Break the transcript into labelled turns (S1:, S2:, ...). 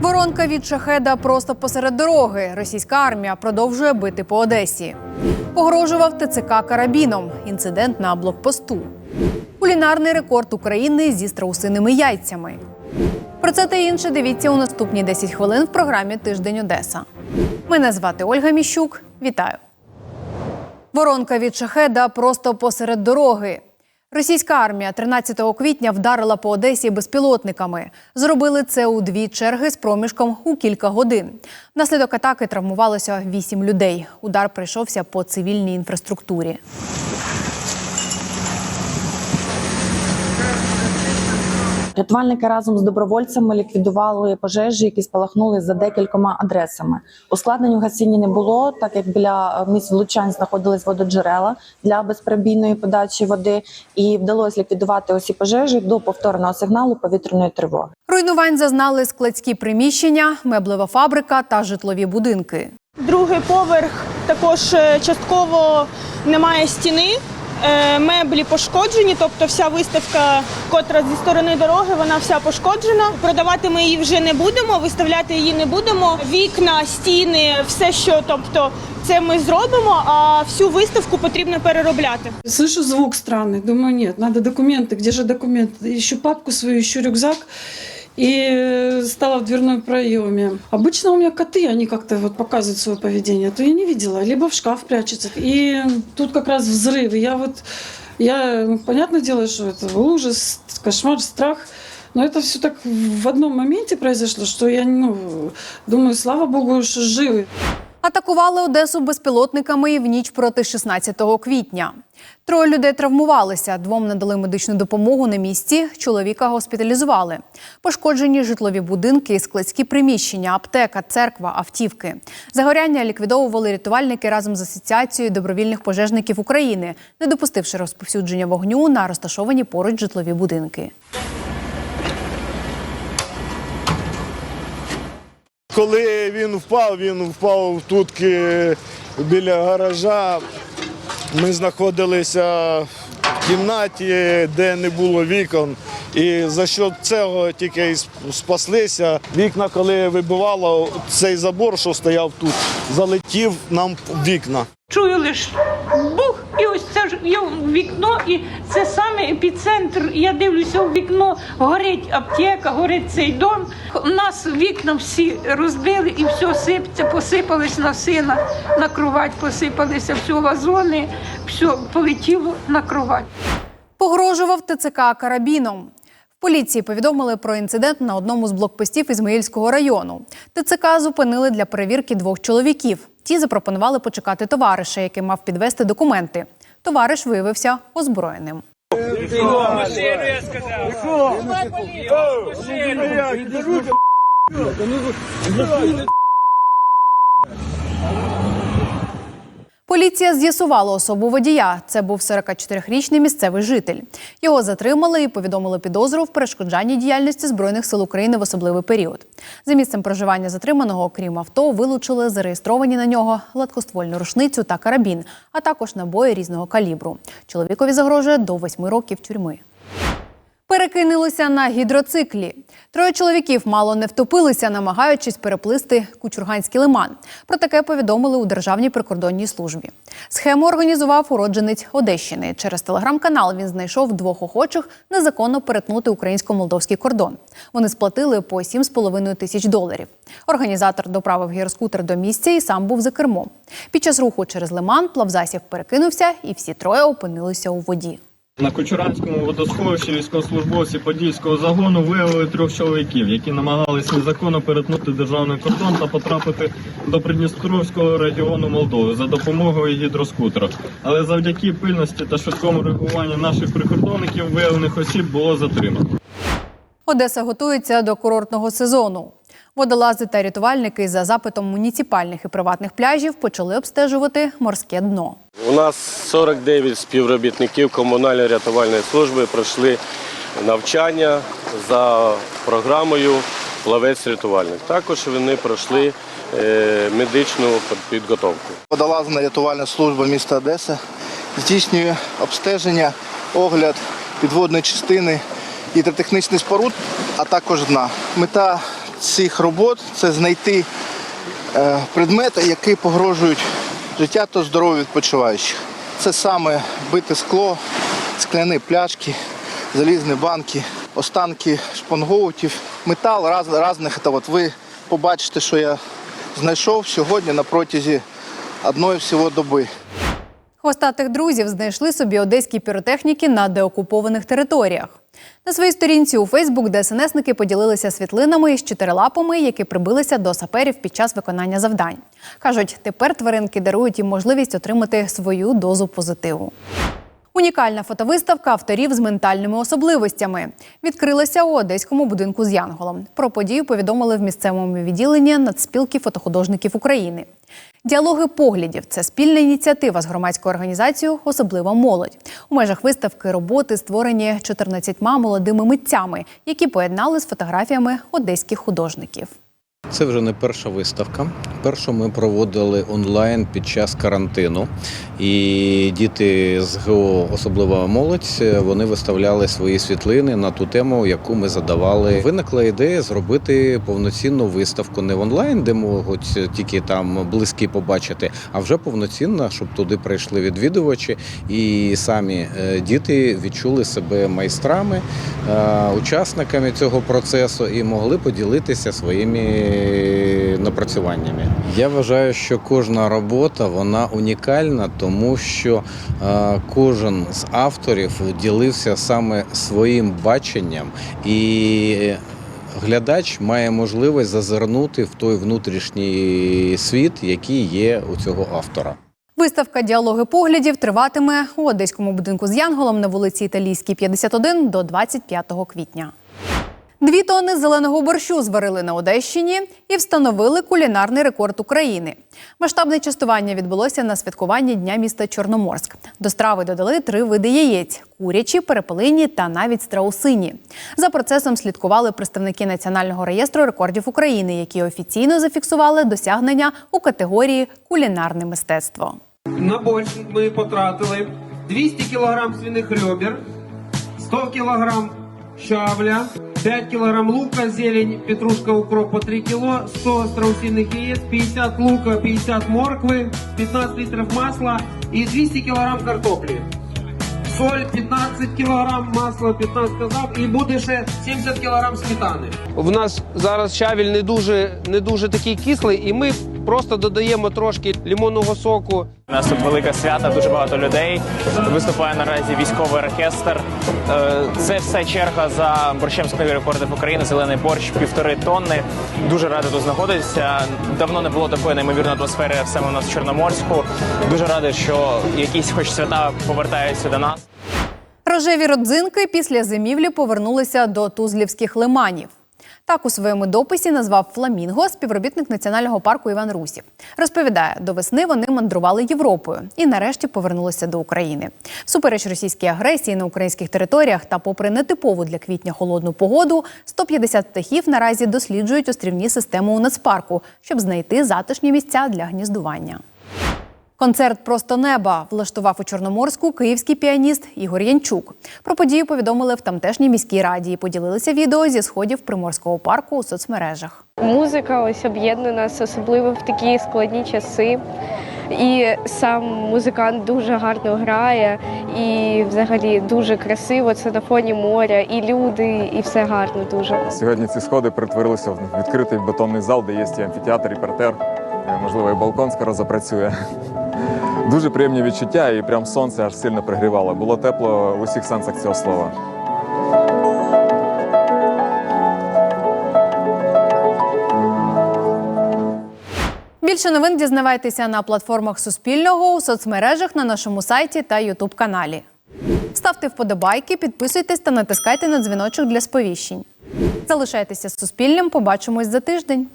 S1: Воронка від шахеда просто посеред дороги. Російська армія продовжує бити по Одесі. Погрожував ТЦК карабіном. Інцидент на блокпосту. Кулінарний рекорд України зі страусиними яйцями. Про це та інше дивіться у наступні 10 хвилин в програмі Тиждень Одеса. Мене звати Ольга Міщук. Вітаю. Воронка від шахеда просто посеред дороги. Російська армія 13 квітня вдарила по Одесі безпілотниками. Зробили це у дві черги з проміжком у кілька годин. Внаслідок атаки травмувалося вісім людей. Удар прийшовся по цивільній інфраструктурі.
S2: Рятувальники разом з добровольцями ліквідували пожежі, які спалахнули за декількома адресами. Ускладнень у гасінні не було, так як біля місць влучань знаходились вододжерела для безперебійної подачі води, і вдалося ліквідувати усі пожежі до повторного сигналу повітряної тривоги.
S1: Руйнувань зазнали складські приміщення, меблева фабрика та житлові будинки.
S3: Другий поверх також е, частково немає стіни. е, Меблі пошкоджені, тобто вся виставка, котра зі сторони дороги, вона вся пошкоджена. Продавати ми її вже не будемо, виставляти її не будемо. Вікна, стіни, все, що тобто, це ми зробимо, а всю виставку потрібно переробляти.
S4: Слышу звук странный, думаю, нет, надо документы, где же документы? Ищу папку свою, ищу рюкзак и э, стала в дверной проеме. Обычно у меня коты, они как-то вот показывают свое поведение, то я не видела, либо в шкаф прячутся. И тут как раз взрыв, и я вот, я, ну, понятное дело, что это ужас, кошмар, страх, но это все так в одном моменте произошло, что я, ну, думаю, слава богу, что живы.
S1: Атакували Одесу безпілотниками і в ніч проти 16 квітня. Троє людей травмувалися. Двом надали медичну допомогу на місці. Чоловіка госпіталізували. Пошкоджені житлові будинки, складські приміщення, аптека, церква, автівки. Загоряння ліквідовували рятувальники разом з асоціацією добровільних пожежників України, не допустивши розповсюдження вогню на розташовані поруч житлові будинки.
S5: Коли він впав, він впав тут біля гаража. Ми знаходилися в кімнаті, де не було вікон. І за що цього тільки сп- спаслися. Вікна, коли вибивало, цей забор, що стояв тут, залетів нам в вікна.
S6: Чую лише бух, і ось я в вікно, і це саме епіцентр. Я дивлюся в вікно, горить аптека, горить цей дом. Нас вікна всі розбили і все сипеться, посипались на сина, на кровать посипалися, все вазони, все полетіло на кровать.
S1: Погрожував ТЦК карабіном. Поліції повідомили про інцидент на одному з блокпостів Ізмаїльського району. ТЦК зупинили для перевірки двох чоловіків. Ті запропонували почекати товариша, який мав підвести документи. Товариш виявився озброєним. Поліція з'ясувала особу водія. Це був 44-річний місцевий житель. Його затримали і повідомили підозру в перешкоджанні діяльності збройних сил України в особливий період. За місцем проживання затриманого, окрім авто, вилучили зареєстровані на нього гладкоствольну рушницю та карабін, а також набої різного калібру. Чоловікові загрожує до 8 років тюрми. Перекинулися на гідроциклі. Троє чоловіків мало не втопилися, намагаючись переплисти Кучурганський лиман. Про таке повідомили у Державній прикордонній службі. Схему організував уродженець Одещини. Через телеграм-канал він знайшов двох охочих незаконно перетнути українсько-молдовський кордон. Вони сплатили по 7,5 тисяч доларів. Організатор доправив гірскутер до місця і сам був за кермом. Під час руху через лиман плавзасів перекинувся, і всі троє опинилися у воді.
S7: На Кучуранському водосховищі військовослужбовці Подільського загону виявили трьох чоловіків, які намагалися незаконно перетнути державний кордон та потрапити до Придністровського регіону Молдови за допомогою гідроскутера. Але завдяки пильності та швидкому реагуванню наших прикордонників виявлених осіб було затримано.
S1: Одеса готується до курортного сезону. Водолази та рятувальники за запитом муніципальних і приватних пляжів почали обстежувати морське дно.
S8: Нас 49 співробітників комунальної рятувальної служби пройшли навчання за програмою Плавець-рятувальник. Також вони пройшли е, медичну підготовку.
S9: Водолазна рятувальна служба міста Одеса здійснює обстеження, огляд підводної частини гідротехнічних споруд, а також дна. Мета цих робот це знайти е, предмети, які погрожують життя та здоров'ю відпочиваючих. Це саме бите скло, скляні пляшки, залізні банки, останки шпангоутів, метал раз, різних. Та от ви побачите, що я знайшов сьогодні на протязі одної всього доби.
S1: Хвостатих друзів знайшли собі одеські піротехніки на деокупованих територіях. На своїй сторінці у Фейсбук ДСНСники поділилися світлинами із чотирилапами, які прибилися до саперів під час виконання завдань. Кажуть, тепер тваринки дарують їм можливість отримати свою дозу позитиву. Унікальна фотовиставка авторів з ментальними особливостями відкрилася у одеському будинку з Янголом. Про подію повідомили в місцевому відділенні Нацспілки фотохудожників України. Діалоги поглядів це спільна ініціатива з громадською організацією особливо молодь. У межах виставки роботи створені 14 молодими митцями, які поєднали з фотографіями одеських художників.
S10: Це вже не перша виставка. Першу ми проводили онлайн під час карантину. І діти з ГО особлива молодь вони виставляли свої світлини на ту тему, яку ми задавали. Виникла ідея зробити повноцінну виставку не в онлайн, де можуть тільки там близькі побачити, а вже повноцінно, щоб туди прийшли відвідувачі, і самі е, діти відчули себе майстрами, е, учасниками цього процесу і могли поділитися своїми напрацюваннями. Я вважаю, що кожна робота вона унікальна, тому що е, кожен з авторів ділився саме своїм баченням і. Глядач має можливість зазирнути в той внутрішній світ, який є у цього автора.
S1: Виставка Діалоги поглядів триватиме у одеському будинку з Янголом на вулиці Італійській, 51 до 25 квітня. Дві тонни зеленого борщу зварили на Одещині і встановили кулінарний рекорд України. Масштабне частування відбулося на святкуванні Дня міста Чорноморськ. До страви додали три види яєць: курячі, перепелині та навіть страусині. За процесом слідкували представники Національного реєстру рекордів України, які офіційно зафіксували досягнення у категорії кулінарне мистецтво.
S11: На борщ ми потратили 200 кг свиних ребер, 100 кг щавля, 5 кг лука, зелень, петрушка, укроп по 3 кг, 100 страусиных яиц, 50 лука, 50 морквы, 15 литров масла и 200 кг картоплі. Соль 15 кг, масло 15 кг і буде ще 70 кг сметани. В нас зараз чавіль не дуже, не дуже такий кислий, і ми просто додаємо трошки лимонного соку.
S12: У нас тут велике свято, дуже багато людей. Виступає наразі військовий оркестр. Е, Це все черга за борщем з книги рекордів України. Зелений борщ півтори тонни. Дуже радий тут знаходитися. Давно не було такої неймовірної атмосфери саме у нас в Чорноморську. Дуже радий, що якісь хоч свята повертаються до нас.
S1: Рожеві родзинки після зимівлі повернулися до тузлівських лиманів. Так у своєму дописі назвав Фламінго співробітник національного парку Іван Русів. Розповідає, до весни вони мандрували Європою і нарешті повернулися до України. Всупереч російській агресії на українських територіях та попри нетипову для квітня холодну погоду, 150 птахів наразі досліджують острівні системи у нацпарку, щоб знайти затишні місця для гніздування. Концерт Просто неба влаштував у Чорноморську київський піаніст Ігор Янчук. Про подію повідомили в тамтешній міській раді і поділилися відео зі сходів приморського парку у соцмережах.
S13: Музика ось об'єднує нас, особливо в такі складні часи. І сам музикант дуже гарно грає, і взагалі дуже красиво. Це на фоні моря, і люди, і все гарно дуже.
S14: Сьогодні ці сходи перетворилися в відкритий бетонний зал, де є і амфітеатр, і партер. Можливо, і балкон скоро запрацює. Дуже приємні відчуття, і прям сонце аж сильно пригрівало. Було тепло в усіх сенсах цього слова.
S1: Більше новин дізнавайтеся на платформах Суспільного у соцмережах на нашому сайті та Ютуб каналі. Ставте вподобайки, підписуйтесь та натискайте на дзвіночок для сповіщень. Залишайтеся з Суспільним. Побачимось за тиждень.